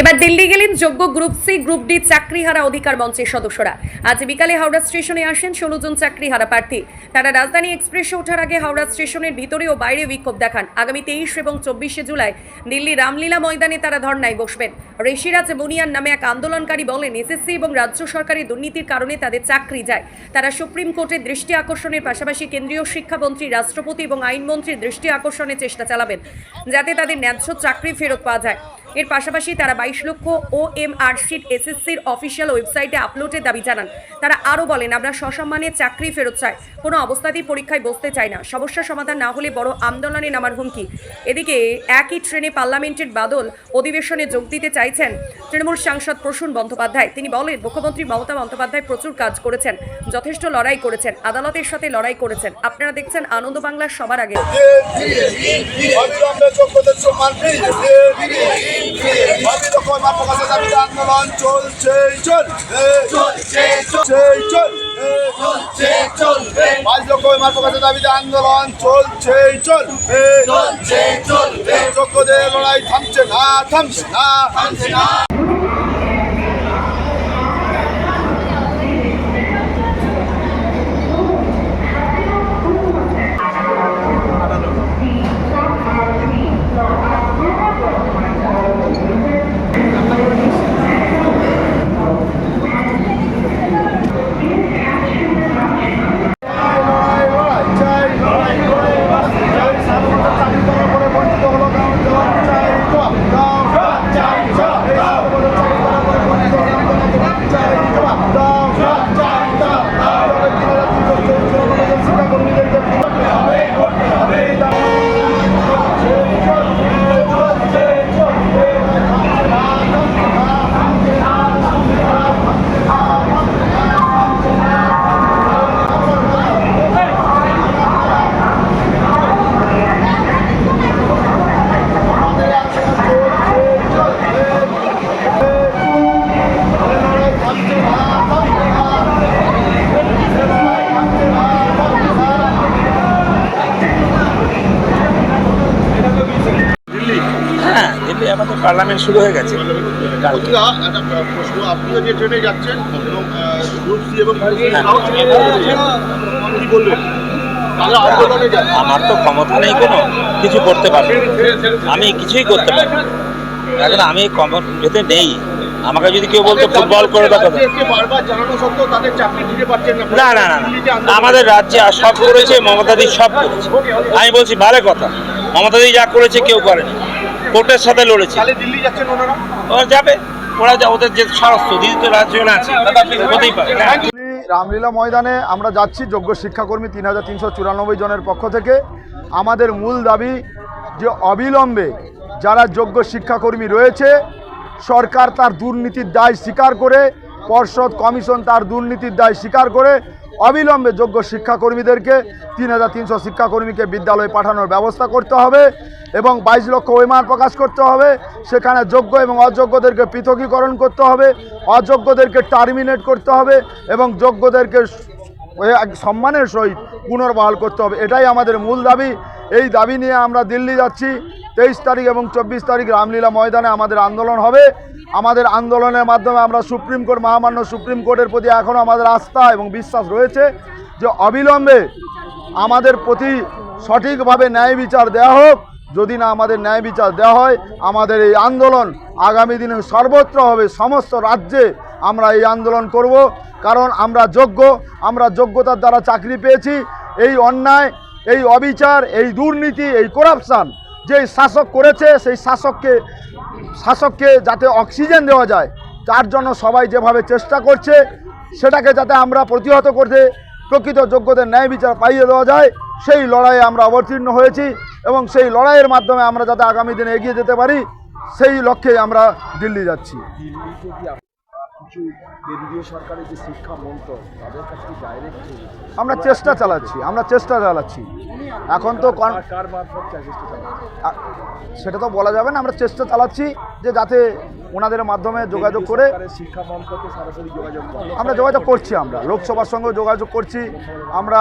এবার দিল্লি গেলেন যোগ্য গ্রুপ সি, গ্রুপ ডি চাকরিহারা অধিকার মঞ্চের সদস্যরা। আজ বিকালে হাওড়া স্টেশনে আসেন ষোলো জন চাকরিহারা প্রার্থী। তারা রাজধানী এক্সপ্রেসে ওঠার আগে হাওড়া স্টেশনের ভিতরে ও বাইরে বিক্ষোভ দেখান। আগামী তেইশ এবং চব্বিশে জুলাই দিল্লি রামলীলা ময়দানে তারা ধর্নায় বসবেন। ঋষিরাজ মুনিয়ান নামে এক আন্দোলনকারী বলেন, এসএসসি এবং রাজ্য সরকারের দুর্নীতির কারণে তাদের চাকরি যায়। তারা সুপ্রিম কোর্টের দৃষ্টি আকর্ষণের পাশাপাশি কেন্দ্রীয় শিক্ষামন্ত্রী, রাষ্ট্রপতি এবং আইনমন্ত্রীর দৃষ্টি আকর্ষণের চেষ্টা চালাবেন, যাতে তাদের ন্যায্য চাকরি ফেরত পাওয়া যায়। এর পাশাপাশি তারা বাইশ লক্ষ ও এম আর শিট এসএসসির অফিসিয়াল ওয়েবসাইটে আপলোডের দাবি জানান তারা আরও বলেন আমরা সসম্মানে চাকরি ফেরত চাই কোনো অবস্থাতেই পরীক্ষায় বসতে চাই না সমস্যা সমাধান না হলে বড় আন্দোলনে নামার হুমকি এদিকে একই ট্রেনে পার্লামেন্টের বাদল অধিবেশনে যোগ দিতে চাইছেন তৃণমূল সাংসদ প্রসূন বন্দ্যোপাধ্যায় তিনি বলেন মুখ্যমন্ত্রী মমতা বন্দ্যোপাধ্যায় প্রচুর কাজ করেছেন যথেষ্ট লড়াই করেছেন আদালতের সাথে লড়াই করেছেন আপনারা দেখছেন আনন্দ বাংলার সবার আগে মার প্রকাশের দাবিতে আন্দোলন চলছে। চলছে চলছে চলছে পাঁচ লক্ষ মার প্রকাশের দাবিতে আন্দোলন চলছে চলছে যোগ্যদের লড়াই থামছে না থামছে না। থামছে না। আমাদের পার্লামেন্ট শুরু হয়ে গেছে। আপনিও যে ট্রেনে যাচ্ছেন B হ্যাঁ। যান আমার তো ক্ষমতা নেই কোনো কিছু করতে পারব। না। আমি কিছুই করতে পারব না। এখন আমি যেতে নেই। আমাকে যদি কেউ বলতো ফুটবল করে পারছেন না। না না আমাদের রাজ্যে আর সব করেছে মমতাদি সব করেছে। আমি বলছি ভালো কথা। মমতাদি যা করেছে কেউ করেনি কোর্টের সাথে লড়েছে। দিল্লি যাচ্ছেন ওনারা? ওরা যাবে। ওরা যা ওদের যে সাহস দিদি তো রাজ্য আছে হতেই পারে। রামলীলা ময়দানে আমরা যাচ্ছি যোগ্য শিক্ষাকর্মী তিন হাজার তিনশো চুরানব্বই জনের পক্ষ থেকে। আমাদের মূল দাবি যে অবিলম্বে যারা যোগ্য শিক্ষাকর্মী রয়েছে সরকার তার দুর্নীতির দায় স্বীকার করে পর্ষদ কমিশন তার দুর্নীতির দায় স্বীকার করে অবিলম্বে যোগ্য শিক্ষাকর্মীদেরকে তিন হাজার তিনশো শিক্ষাকর্মীকে বিদ্যালয়ে পাঠানোর ব্যবস্থা করতে হবে। এবং বাইশ লক্ষ ওইমার প্রকাশ করতে হবে। সেখানে যোগ্য এবং অযোগ্যদেরকে পৃথকীকরণ করতে হবে, অযোগ্যদেরকে টার্মিনেট করতে হবে এবং যোগ্যদেরকে সম্মানের সহিত পুনর্বহাল করতে হবে। এটাই আমাদের মূল দাবি। এই দাবি নিয়ে আমরা দিল্লি যাচ্ছি। তেইশ তারিখ এবং চব্বিশ তারিখ রামলীলা ময়দানে আমাদের আন্দোলন হবে। আমাদের আন্দোলনের মাধ্যমে আমরা সুপ্রিম কোর্ট, মহামান্য সুপ্রিম কোর্টের প্রতি এখনও আমাদের আস্থা এবং বিশ্বাস রয়েছে যে অবিলম্বে আমাদের প্রতি সঠিকভাবে ন্যায় বিচার দেওয়া হোক। যদি না আমাদের ন্যায় বিচার দেওয়া হয়, আমাদের এই আন্দোলন আগামী দিনে সর্বত্র হবে। সমস্ত রাজ্যে আমরা এই আন্দোলন করব। কারণ আমরা যোগ্য, আমরা যোগ্যতার দ্বারা চাকরি পেয়েছি। এই অন্যায়, এই অবিচার, এই দুর্নীতি, এই করাপশান যে শাসক করেছে, সেই শাসককে শাসককে যাতে অক্সিজেন দেওয়া যায়, তার জন্য সবাই যেভাবে চেষ্টা করছে, সেটাকে যাতে আমরা প্রতিহত করতে প্রকৃত যোগ্যদের ন্যায় বিচার পাইয়ে দেওয়া যায়, সেই লড়াইয়ে আমরা অবতীর্ণ হয়েছি। এবং সেই লড়াইয়ের মাধ্যমে আমরা যাতে আগামী দিনে এগিয়ে যেতে পারি, সেই লক্ষ্যে আমরা দিল্লি যাচ্ছি। কিছু কেন্দ্রীয় সরকারের যে শিক্ষা মন্ত্রক তাদের কাছে ডাইরেক্ট আমরা চেষ্টা চালাচ্ছি আমরা চেষ্টা চালাচ্ছি। এখন তো কার- কার মারফত চেষ্টা চালাচ্ছে? সেটা তো বলা যাবে না আমরা চেষ্টা চালাচ্ছি যে যাতে ওনাদের মাধ্যমে যোগাযোগ করে শিক্ষা মন্ত্রকে সরাসরি যোগাযোগ আমরা যোগাযোগ করছি আমরা লোকসভার সঙ্গে যোগাযোগ করছি আমরা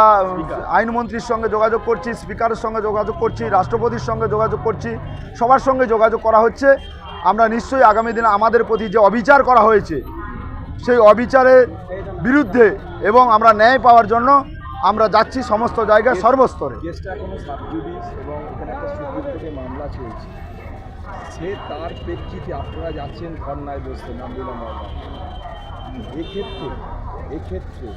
আইনমন্ত্রীর সঙ্গে যোগাযোগ করছি স্পিকারের সঙ্গে যোগাযোগ করছি রাষ্ট্রপতির সঙ্গে যোগাযোগ করছি সবার সঙ্গে যোগাযোগ করা হচ্ছে। আমরা নিশ্চয়ই আগামী দিনে আমাদের প্রতি যে অবিচার করা হয়েছে সেই অবিচারের বিরুদ্ধে এবং আমরা ন্যায় পাওয়ার জন্য আমরা যাচ্ছি সমস্ত জায়গায় সর্বস্তরে। সে তার প্রেক্ষিতে আপনারা যাচ্ছেন ধর্নায় বসতে, নাম এক্ষেত্রে এক্ষেত্রে